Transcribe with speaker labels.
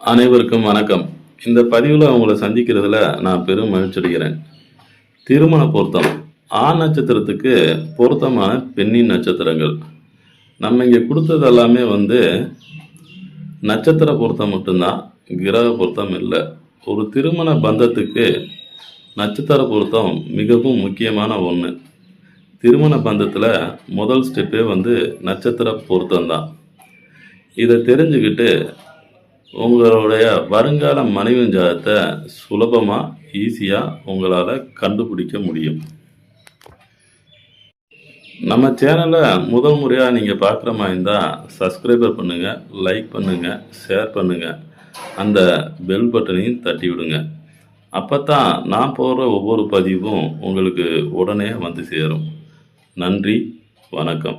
Speaker 1: அனைவருக்கும் வணக்கம். இந்த பதிவில் உங்களை சந்திக்கிறதுல நான் பெரும் மகிழ்ச்சி அடைகிறேன் திருமண பொருத்தம். ஆண் நட்சத்திரத்துக்கு பொருத்தமான பெண்ணின் நட்சத்திரங்கள். நம்ம இங்கே கொடுத்தது எல்லாமே வந்து நட்சத்திர பொருத்தம் மட்டும்தான் கிரக பொருத்தம் இல்லை. ஒரு திருமண பந்தத்துக்கு நட்சத்திர பொருத்தம் மிகவும் முக்கியமான ஒன்று திருமண பந்தத்தில் முதல் ஸ்டெப்பே வந்து நட்சத்திர பொருத்தம் தான் இதை தெரிஞ்சுக்கிட்டு உங்களுடைய வருங்கால மனைவி ஜாதத்தை சுலபமாக ஈஸியாக உங்களால் கண்டுபிடிக்க முடியும். நம்ம சேனலை முதல் முறையாக நீங்கள் பார்க்குற மாதிரி இருந்தால் சப்ஸ்கிரைபர் பண்ணுங்கள் லைக் பண்ணுங்கள் ஷேர் பண்ணுங்கள் அந்த பெல் பட்டனையும் தட்டி விடுங்க அப்போ தான் நான் போடுற ஒவ்வொரு பதிவும் உங்களுக்கு உடனே வந்து சேரும். நன்றி வணக்கம்.